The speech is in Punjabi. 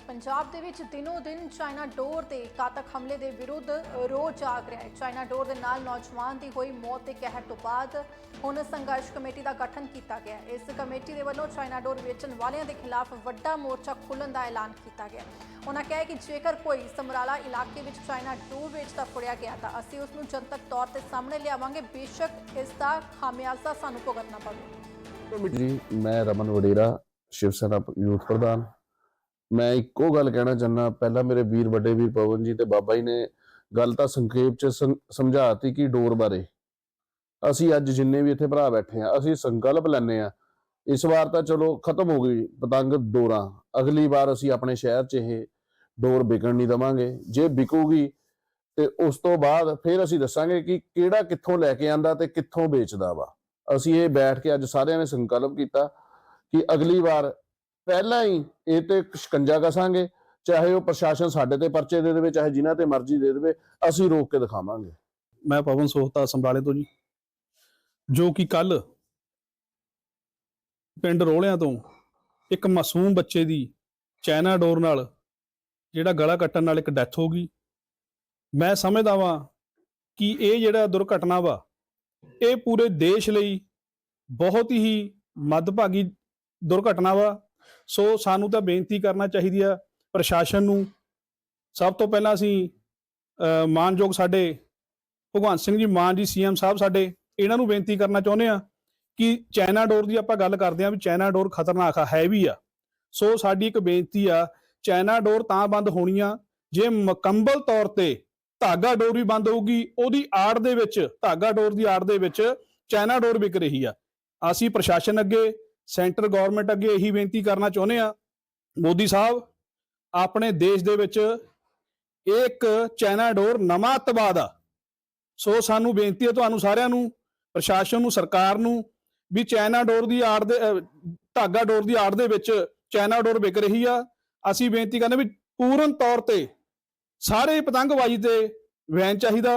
ਤਾਂ ਪੰਜਾਬ ਦੇ ਵਿੱਚ ਦਿਨੋ ਦਿਨ ਚਾਈਨਾ ਡੋਰ ਤੇ ਕਾਤਕ ਹਮਲੇ ਦੇ ਵਿਰੁੱਧ ਰੋਹ ਜਾਗ ਰਿਹਾ ਹੈ। ਚਾਈਨਾ ਡੋਰ ਦੇ ਨਾਲ ਨੌਜਵਾਨ ਦੀ ਹੋਈ ਮੌਤ ਦੇ ਕਹਿਰ ਤੋਂ ਬਾਅਦ ਹੁਣ ਸੰਘਰਸ਼ ਕਮੇਟੀ ਦਾ ਗਠਨ ਕੀਤਾ ਗਿਆ ਹੈ। ਇਸ ਕਮੇਟੀ ਦੇ ਵੱਲੋਂ ਚਾਈਨਾ ਡੋਰ ਵੇਚਣ ਵਾਲਿਆਂ ਦੇ ਖਿਲਾਫ ਵੱਡਾ ਮੋਰਚਾ ਖੋਲ੍ਹਣ ਦਾ ਐਲਾਨ ਕੀਤਾ ਗਿਆ ਉਹਨਾਂ ਕਿਹਾ ਕਿ ਜੇਕਰ ਕੋਈ ਸਮਰਾਲਾ ਇਲਾਕੇ ਵਿੱਚ ਚਾਈਨਾ ਡੋਰ ਵੇਚਦਾ ਫੜਿਆ ਗਿਆ ਤਾਂ ਅਸੀਂ ਉਸ ਨੂੰ ਜਨਤਕ ਤੌਰ ਤੇ ਸਾਹਮਣੇ ਲਿਆਵਾਂਗੇ। ਬੇਸ਼ੱਕ ਇਸ ਦਾ ਖਾਮਿਆਜ਼ਾ ਸਾਨੂੰ ਭੁਗਤਣਾ ਪਵੇ ਜੀ, ਮੈਂ ਰਮਨ ਵਡੇਰਾ ਸ਼ਿਵ ਸੈਨਾ ਯੂਥ ਪ੍ਰਧਾਨ। ਮੈਂ ਇੱਕੋ ਗੱਲ ਕਹਿਣਾ ਚਾਹੁੰਦਾ, ਪਹਿਲਾਂ ਮੇਰੇ ਵੀਰ ਵੱਡੇ ਵੀਰ ਪਵਨ ਜੀ ਤੇ ਬਾਬਾ ਜੀ ਨੇ ਗੱਲ ਤਾਂ ਸੰਖੇਪ ਚ ਸਮਝਾਤੀ ਕਿ ਡੋਰ ਬਾਰੇ। ਅਸੀਂ ਅੱਜ ਜਿੰਨੇ ਵੀ ਇੱਥੇ ਭਰਾ ਬੈਠੇ ਆ, ਅਸੀਂ ਸੰਕਲਪ ਲੈਨੇ ਆ। ਇਸ ਵਾਰ ਤਾਂ ਚਲੋ ਖਤਮ ਹੋ ਗਈ ਪਤੰਗ ਡੋਰਾਂ। ਅਗਲੀ ਵਾਰ ਅਸੀਂ ਆਪਣੇ ਸ਼ਹਿਰ 'ਚ ਇਹ ਡੋਰ ਵਿਕਣ ਨਹੀਂ ਦਵਾਂਗੇ। ਜੇ ਵਿਕੂਗੀ ਤੇ ਉਸ ਤੋਂ ਬਾਅਦ ਫਿਰ ਅਸੀਂ ਦੱਸਾਂਗੇ ਕਿ ਕਿਹੜਾ ਕਿੱਥੋਂ ਲੈ ਕੇ ਆਂਦਾ ਤੇ ਕਿੱਥੋਂ ਵੇਚਦਾ ਵਾ। ਅਸੀਂ ਇਹ ਬੈਠ ਕੇ ਅੱਜ ਸਾਰਿਆਂ ਨੇ ਸੰਕਲਪ ਕੀਤਾ ਕਿ ਅਗਲੀ ਵਾਰ ਪਹਿਲਾਂ ਹੀ ਇਹ ਤੇ ਸ਼ਿਕੰਜਾ ਕਸਾਂਗੇ, ਚਾਹੇ ਉਹ ਪ੍ਰਸ਼ਾਸਨ ਸਾਡੇ ਤੇ ਪਰਚੇ ਦੇ ਦੇਵੇ, ਚਾਹੇ ਜਿਨ੍ਹਾਂ ਤੇ ਮਰਜ਼ੀ ਦੇ ਦੇਵੇ, ਅਸੀਂ ਰੋਕ ਕੇ ਦਿਖਾਵਾਂਗੇ। ਮੈਂ ਪਵਨ ਸੋਹਤਾ, ਸੰਭਾਲੇ ਤੋਂ ਜੀ। ਜੋ ਕਿ ਕੱਲ ਪਿੰਡ ਰੋਲਿਆਂ ਤੋਂ ਇੱਕ ਮਾਸੂਮ ਬੱਚੇ ਦੀ ਚਾਈਨਾ ਡੋਰ ਨਾਲ ਜਿਹੜਾ ਗਲਾ ਕੱਟਣ ਨਾਲ ਇੱਕ ਡੈਥ ਹੋ ਗਈ। ਮੈਂ ਸਮਝਦਾ ਵਾਂ ਕਿ ਇਹ ਜਿਹੜਾ ਦੁਰਘਟਨਾ ਵਾ, ਇਹ ਪੂਰੇ ਦੇਸ਼ ਲਈ ਬਹੁਤ ਹੀ ਮੱਦਭਾਗੀ ਦੁਰਘਟਨਾ ਵਾ। ਸੋ ਸਾਨੂੰ ਤਾਂ ਬੇਨਤੀ ਕਰਨਾ ਚਾਹੀਦੀ ਆ ਪ੍ਰਸ਼ਾਸਨ ਨੂੰ। ਸਭ ਤੋਂ ਪਹਿਲਾਂ ਅਸੀਂ, ਅਹ, ਮਾਨਯੋਗ ਸਾਡੇ ਭਗਵੰਤ ਸਿੰਘ ਜੀ, ਮਾਨ ਜੀ ਸੀਐਮ ਸਾਹਿਬ ਸਾਡੇ, ਇਹਨਾਂ ਨੂੰ ਬੇਨਤੀ ਕਰਨਾ ਚਾਹੁੰਦੇ ਆ ਕਿ ਚਾਈਨਾ ਡੋਰ ਦੀ ਆਪਾਂ ਗੱਲ ਕਰਦੇ ਆ ਵੀ ਚਾਈਨਾ ਡੋਰ ਖਤਰਨਾਕ ਆ ਹੈ ਵੀ ਆ। ਸੋ ਸਾਡੀ ਇੱਕ ਬੇਨਤੀ ਆ, ਚਾਈਨਾ ਡੋਰ ਤਾਂ ਬੰਦ ਹੋਣੀ ਆ, ਜੇ ਮੁਕੰਮਲ ਤੌਰ ਤੇ ਧਾਗਾ ਡੋਰ ਵੀ ਬੰਦ ਹੋਊਗੀ, ਉਹਦੀ ਆੜ ਦੇ ਵਿੱਚ, ਧਾਗਾ ਡੋਰ ਦੀ ਆੜ ਦੇ ਵਿੱਚ ਚਾਈਨਾ ਡੋਰ ਵਿਕ ਰਹੀ ਆ। ਅਸੀਂ ਪ੍ਰਸ਼ਾਸਨ ਅੱਗੇ ਸੈਂਟਰ ਗਵਰਨਮੈਂਟ ਅੱਗੇ ਇਹੀ ਬੇਨਤੀ ਕਰਨਾ ਚਾਹੁੰਦੇ ਆ, ਮੋਦੀ ਸਾਹਿਬ, ਆਪਣੇ ਦੇਸ਼ ਦੇ ਵਿੱਚ ਇਹ ਇੱਕ ਚਾਈਨਾ ਡੋਰ ਨਵਾਂ ਅਤਵਾਦ ਆ ਸੋ ਸਾਨੂੰ ਬੇਨਤੀ ਹੈ ਤੁਹਾਨੂੰ ਸਾਰਿਆਂ ਨੂੰ, ਪ੍ਰਸ਼ਾਸਨ ਨੂੰ, ਸਰਕਾਰ ਨੂੰ ਵੀ ਚਾਈਨਾ ਡੋਰ ਦੀ ਆੜ ਦੇ ਧਾਗਾ ਡੋਰ ਦੀ ਆੜ ਦੇ ਵਿੱਚ ਚਾਈਨਾ ਡੋਰ ਵਿਕ ਰਹੀ ਆ। ਅਸੀਂ ਬੇਨਤੀ ਕਰਦੇ ਵੀ ਪੂਰਨ ਤੌਰ ਤੇ ਸਾਰੇ ਪਤੰਗਬਾਜ਼ੀ ਤੇ ਵੈਨ ਚਾਹੀਦਾ।